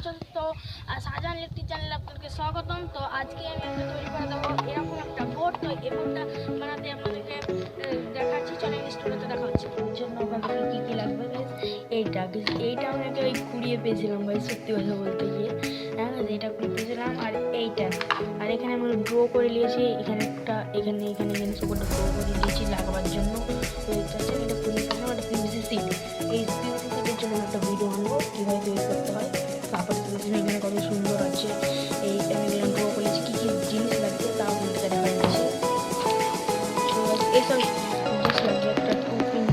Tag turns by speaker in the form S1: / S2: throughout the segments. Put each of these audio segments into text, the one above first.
S1: আছো তো শাহজাহান ইলেকট্রিক চ্যানেলে আপনাদেরকে স্বাগতম। তো আজকে আমি একটা তৈরি করে দেবো এরকম একটা বোর্ড, তো এই বোর্ডটা বানাতে আপনাদেরকে দেখাচ্ছি। চলেন স্টুডিওতে দেখা হচ্ছে।
S2: জন্য আমাদের কী কী লাগবে guys? এইটা এইটা আমি ওই কুড়িয়ে পেয়েছিলাম ভাই সত্যি কথা বলতে গিয়ে। হ্যাঁ এইটা কুড়িয়ে পেয়েছিলাম, আর এইটা। আর এখানে আমি ড্র করে নিয়েছি, এখানে একটা, এখানে এখানে এখানে সব ড্র করে নিয়েছি লাগাবার জন্য। এটা হচ্ছে এটা কুড়িয়ে পেয়েছিলাম একটা পিভিসি সিট এই পিভিসি সিটের জন্য একটা ভিডিও আনব কীভাবে তৈরি করতে হয়। কত সুন্দর আছে এই ড্র করেছি কী কী তাও আপনাদেরকে দেখা যাচ্ছে তো এইসব লাগবে, একটা টু পিন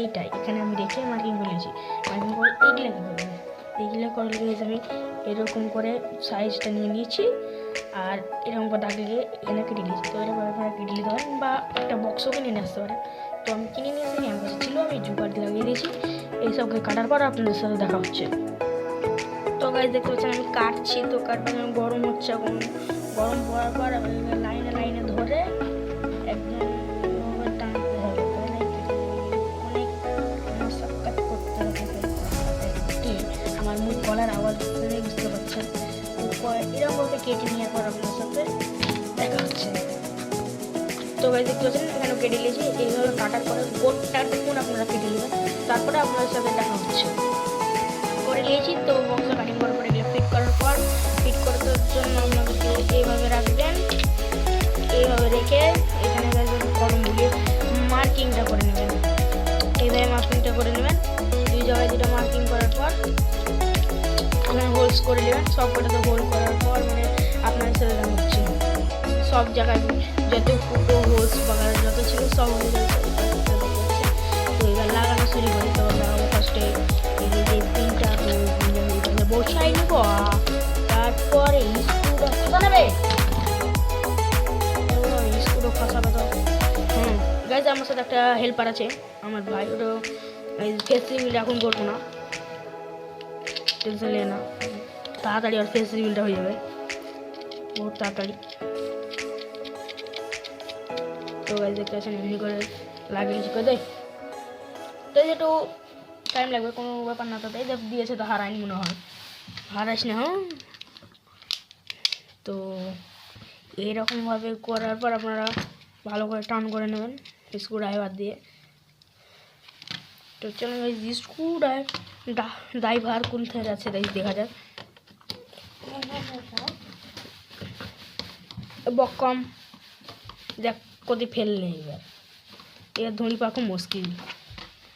S2: এইটা এখানে আমি রেখে মার্কিং করেছি মার্কিং করে এইগুলো কী করবে এইগুলো করলে আমি এরকম করে সাইজটা নিয়ে নিয়েছি, আর এরকম করে দাগ লিয়ে এখানে কেটে নিয়েছি। তো এরকম আপনারা কেটে নিতে পারেন বা একটা বক্সও কিনে নিয়ে আসতে পারেন। তো আমি কিনে নিয়ে আসিনি আমার ছিল, আমি জুগার দিয়ে লাগিয়ে দিয়েছি। এইসবকে কাটার পর আপনাদের সাথে দেখা হচ্ছে। তো গাছ দেখতে পাচ্ছেন, আমি কাটছি, তো কাটবার গরম হচ্ছে, এখন গরম পড়ার পর আমি গলার বুঝতে পারছেন। তো ক- এরকমভাবে কেটে নেওয়ার পর আপনার সাথে দেখা হচ্ছে। তো গাছ দেখতে পাচ্ছেন এখানে কেটে নিয়েছি? এইভাবে কাটার পরে গোটটা টুকুন আপনারা কেটে নেবেন? তারপরে আপনাদের সাথে দেখা হচ্ছে। করে নিয়েছি, তো বক্সে কাটিং করার পরে ফিট করার পর ফিট করার জন্য আপনাদেরকে এইভাবে রাখবেন। এইভাবে রেখে এখানে কলম বুলিয়ে মার্কিংটা করে নেবেন। এইভাবে মার্কিংটা করে নেবেন। হোলস করে নেবেন, সব কটাতে হোল করার পর মানে আপনার সাথে হচ্ছে। সব জায়গায় যত ফুটো হোলস বাগান যত ছিল, সব তো এবার লাগানো শুরু তো লাগাবো ফার্স্টে এই যে তো বসাই তারপরে নেবে তো। হুম আমার সাথে একটা হেল্পার আছে, আমার ভাই ওটা ফেস এখন করব না। টেনশন নিয়ে না। তাড়াতাড়ি আর ফেস রিভিলটা হয়ে যাবে। বহুত তাড়াতাড়ি। তো গাইজ দেখতে পাচ্ছেন, এমনি করে লাগিয়েছি করে। দেয় তো একটু টাইম লাগবে, কোনো ব্যাপার না তো। তাই দেখ দিয়েছে তো হারাইনি মনে হয়। হারাইস না হ্যাঁ। তো এইরকমভাবে করার পর আপনারা ভালো করে টান করে নেবেন স্ক্রু ড্রাইভার দিয়ে। তো চলুন ওই স্ক্রু ড্রাইভার কোন থেকে আছে তাই দেখা যাক বকম দেখ কদি ফেললে এবার এবার ধনী পাখো মুশকিল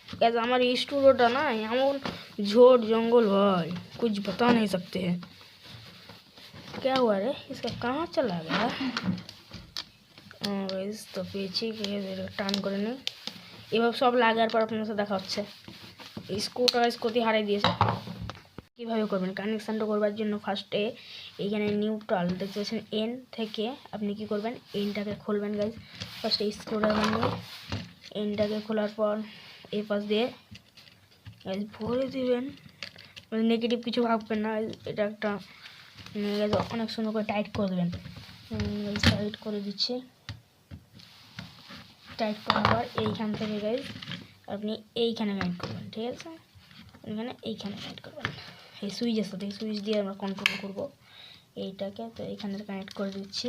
S2: कैसे हमारे स्टूडियो ना यहाँ झोट जंगल भाई कुछ बता नहीं सकते हैं क्या हुआ रे इसका कहाँ चला गया ও, ইস তো পেয়েছি এদের টান করে নিই এভাবে সব লাগার পর আপনার সাথে দেখা হচ্ছে। স্কুটা স্কুটি হারিয়ে দিয়েছে। কীভাবে করবেন? কানেকশানটা করবার জন্য ফার্স্টে এইখানে নিউট্রাল দেখতে পাচ্ছেন এন থেকে আপনি কি করবেন? এনটাকে খুলবেন গাইজ ফার্স্টে স্ক্রুড্রাইভার নিয়ে এনটাকে খোলার পর এই পাশ দিয়ে guys ভরে দেবেন। নেগেটিভ কিছু ভাববেন না এটা একটা উম, অনেক সুন্দর করে টাইট করে দেবেন। টাইট করে দিচ্ছি। টাইট করার পর এইখান থেকে গাইজ আপনি এইখানে কানেক্ট করবেন, ঠিক আছে? এখানে এইখানে কানেক্ট করবেন। এই সুইচের সাথে এই সুইচ দিয়ে আমরা কন্ট্রোল করব। এইটাকে তো এইখানে কানেক্ট করে দিচ্ছি।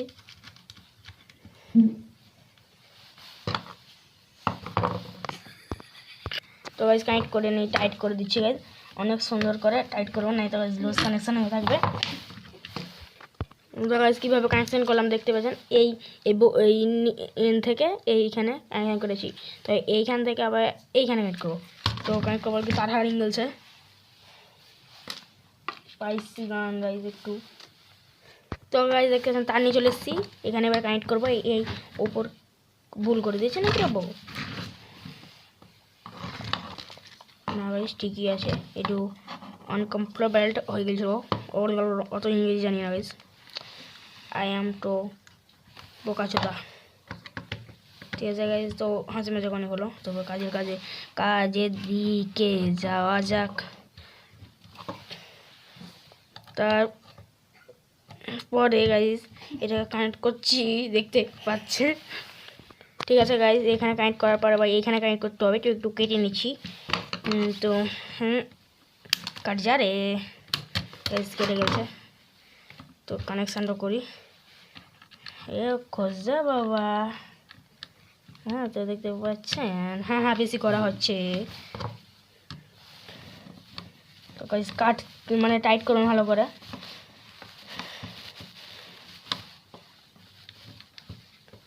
S2: তো গাইজ কানেক্ট করে নিই টাইট করে দিচ্ছি গাইজ অনেক সুন্দর করে টাইট করব তো গাইজ লুজ কানেকশন হয়ে থাকবে। গাইজ কীভাবে কানেকশন করলাম দেখতে পাচ্ছেন? এই এই থেকে এইখানে কানেকশন করেছি। তো এইখান থেকে আবার এইখানে কানেক্ট করব। তো কানেক্ট করবার কি হারিং গেলছে? স্পাইসি গান গাইজ একটু। তো গাইজ দেখতে পাচ্ছেন, তার নিয়ে চলে এসেছি। এখানে এবার কানেক্ট করব। এই- ওপর ভুল করে দিয়েছে নাকি বাবু না গাইজ ঠিকই আছে। একটু আনকমফোর্টেবল হয়ে গেছিল ওর অত ইংরেজি জানি না গাইজ আই অ্যাম তো বোকাচোদা। ঠিক আছে গাইজ তো হাসি মজা অনেক হলো। তবে কাজের কাজে, কাজের দিকে যাওয়া যাক। তার পরে গাইজ এটাকে কানেক্ট করছি দেখতে পাচ্ছে। ঠিক আছে গাইজ এখানে কানেক্ট করার পর আবার এইখানে কানেক্ট করতে হবে, তো একটু কেটে নিচ্ছি। তো, হুম, কাট যা রে। গাইজ কেটে গেছে। তো কানেকশানটা করি। বাবা। হ্যাঁ তো দেখতে পাচ্ছেন? হ্যাঁ হ্যাঁ বেশি করা হচ্ছে। কাট মানে টাইট করুন ভালো করে।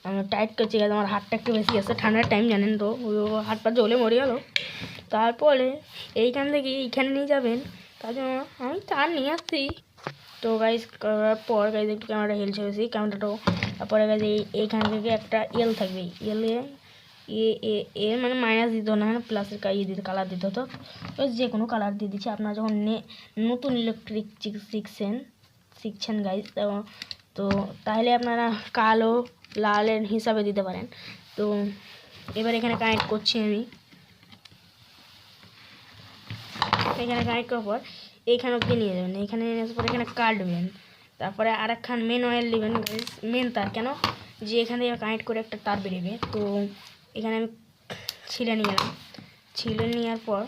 S2: আমি টাইট করছি গেছে আমার হাতটা একটু বেশি আছে, ঠান্ডার টাইম জানেন তো। হাত পা জ্বলে মরে গেল। তারপরে এইখান থেকে এইখানে নিয়ে যাবেন। তার জন্য আমি তার নিয়ে আসছি। তো গাইজ করার পর গাইজ একটু ক্যামেরাটা হেলছে বেশি ক্যামেরাটাও তারপরে গাইজ এই এইখান থেকে একটা এল থাকবে। এলে এ এ এ মানে মাইনাস দিত না প্লাসের ইয়ে দিত কালার দিত তো। যে কোনো কালার দিয়ে দিচ্ছে। আপনারা যখন নে, নতুন ইলেকট্রিক শিখছেন শিখছেন গাইজ তো তাহলে আপনারা কালো লালের হিসাবে দিতে পারেন। তো এবার এখানে কানেক্ট করছি আমি। এখানে কানেক্ট করার পর এইখানে অব্দি নিয়ে যাবেন। এখানে নিয়ে আসার পর এখানে কাটবেন তারপরে আর একখান মেন অয়েল নেবেন মেন তার। কেন? যে এখান কানেক্ট করে একটা তার বেরোবে। তো এখানে আমি ছিলে নিয়ে এলাম। ছিলে নেওয়ার পর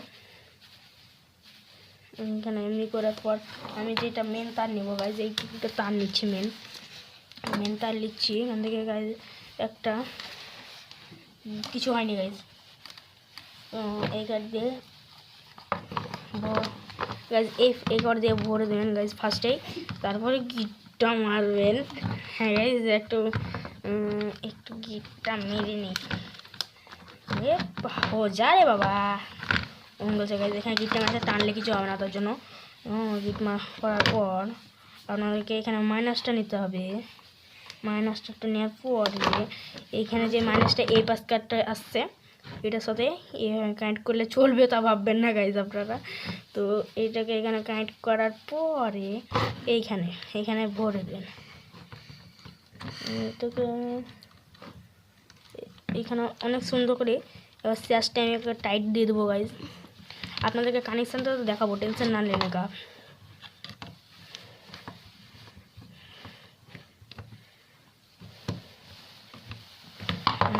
S2: এখানে এমনি করার পর আমি যেটা মেন তার নেব গাইজ এই দুটো তার নিচ্ছি মেন মেন তার নিচ্ছি এখান থেকে গাইজ একটা কিছু হয়নি গাইজ এই কাঠ দিয়ে গাইজ এই এই কাঠ দিয়ে ভরে দেবেন গাইজ ফার্স্টেই তারপরে গিটটা মারবেন। হ্যাঁ গাইজ একটু একটু গিটটা মেরে এ হো যা রে বাবা। অন্য গাইজ এখানে গিটটা মারতে টানলে কিছু হবে না তার জন্য। গিট মার করার পর আপনাদেরকে এখানে মাইনাসটা নিতে হবে। মাইনাসটা নেওয়ার পরে এইখানে যে মাইনাসটা এই পাশ কার্ডটা আসছে এটার সাথে কানেক্ট করলে চলবে তা ভাববেন না গাইজ আপনারা। তো এইটাকে এখানে কানেক্ট করার পরে এইখানে, এখানে ভরে দেন। এটাকে এখানে অনেক সুন্দর করে এবার শেষটা আমি একটা টাইট দিয়ে দেবো গাইজ আপনাদেরকে কানেকশানটা তো দেখাবো টেনশন না নেনে গা।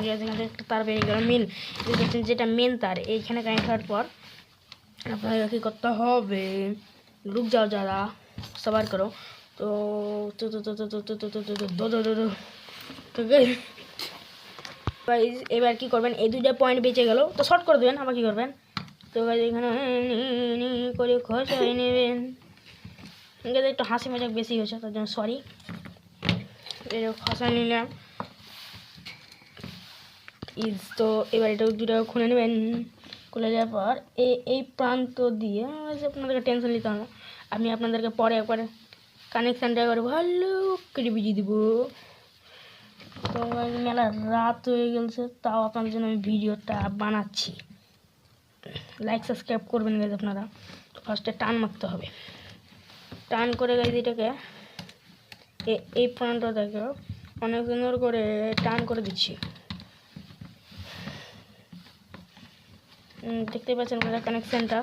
S2: যে যেখান একটা তার বেরিয়ে গেল মেন যেটা মেন তার এইখানে কানেক্ট হওয়ার পর আপনাকে কী করতে হবে লুক যাও যারা সবার করো তো ততো তো তো এবার কী করবেন এই দুটা পয়েন্ট বেঁচে গেল তো শর্ট করে দেবেন আবার কী করবেন তো এখানে করে খসাই নেবেন একটু হাসি মজাক বেশি হয়েছে তার জন্য সরি খসাই নিলাম ইজ তো এবার এটা দুটো খুলে নেবেন। খুলে যাওয়ার পর এই এই প্রান্ত দিয়ে আপনাদেরকে টেনশন নিতে হবে আমি আপনাদেরকে পরে একবার কানেকশানটা একবার ভালো করে বুঝিয়ে দেবো। তো মেলা রাত হয়ে গেছে, তাও আপনাদের জন্য আমি ভিডিওটা বানাচ্ছি। লাইক সাবস্ক্রাইব করবেন গাইজ আপনারা। ফার্স্টে টান মারতে হবে। টান করে গাইজ এটাকে এই প্রান্তটা দেখো অনেক সুন্দর করে টান করে দিচ্ছি। দেখতে পাচ্ছেন আপনারা কানেকশানটা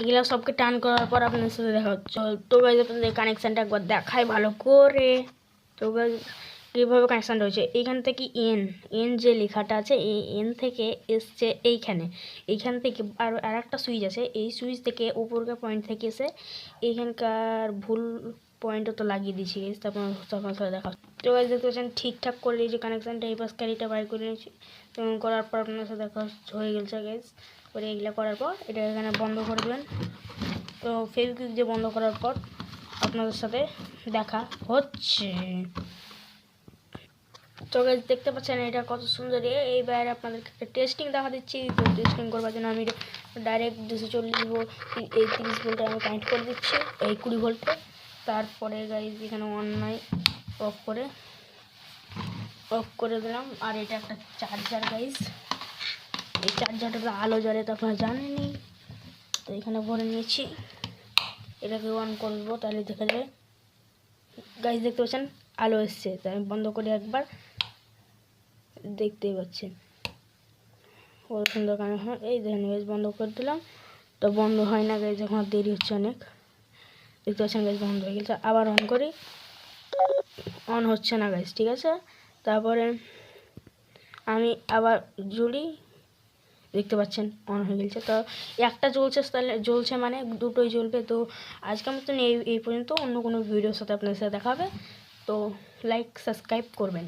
S2: এগুলো সবকে টান করার পর আপনাদের সাথে দেখা হচ্ছে। তো গাইজ আপনাদের কানেকশানটা একবার দেখায় ভালো করে। তো গাইজ কীভাবে কানেকশানটা হয়েছে? এইখান থেকে এন এন যে লেখাটা আছে এই এন থেকে এসছে এইখানে। এইখান থেকে আর আর একটা সুইচ আছে। এই সুইচ থেকে উপরকার পয়েন্ট থেকে এসে এইখানকার ভুল পয়েন্টও তো লাগিয়ে দিয়েছি তারপর তখন সাথে দেখা। তো গাইজ দেখতে পাচ্ছেন, ঠিকঠাক করে দিয়েছি কানেকশানটা এই পাশ ক্যারিটা বাইর করে নিয়েছি। তো করার পর আপনার সাথে দেখা হয়ে গেছে গাইজ করে এগুলো করার পর, এটা এখানে বন্ধ করে দেবেন। তো ফেসবুক দিয়ে বন্ধ করার পর আপনাদের সাথে দেখা হচ্ছে। তো গাইজ দেখতে পাচ্ছেন, এটা কত সুন্দর। এ- এইবার আপনাদেরকে একটা টেস্টিং দেখা দিচ্ছি। তো টেস্টিং করবার জন্য আমি ডাইরেক্ট দুশো চল্লিশ ভোল্ট এই তিরিশ ভোল্টে আমি কানেক্ট করে দিচ্ছি, এই কুড়ি ভোল্টে তারপরে গাইজ এখানে অন্যায় অফ করে অফ করে দিলাম। আর এটা একটা চার্জার গাইজ এই চার্জারটা আলো জ্বলে তো আপনারা জানেনি তো এখানে ভরে নিয়েছি। এটাকে অন করব, তাহলে দেখা যাবে। গাইজ দেখতে পাচ্ছেন? আলো এসছে। তো আমি বন্ধ করে একবার। দেখতেই পাচ্ছেন। কত সুন্দর কানে হয় এই দেখেন গাইজ বন্ধ করে দিলাম। তো বন্ধ হয় না গাইজ এখন দেরি হচ্ছে অনেক। দেখতে পাচ্ছেন গাইজ বন্ধ হয়ে গেছে, আবার অন করি। অন হচ্ছে না গাইজ ঠিক আছে? তারপরে আমি আবার জুড়ি, দেখতে পাচ্ছেন অন হয়ে গেছে। তো একটা জ্বলছে, তাহলে জ্বলছে মানে দুটোই জ্বলবে। তো আজকের মতন এই এই পর্যন্ত। অন্য কোনো ভিডিওর সাথে আপনাদের সাথে দেখাবে তো লাইক সাবস্ক্রাইব করবেন।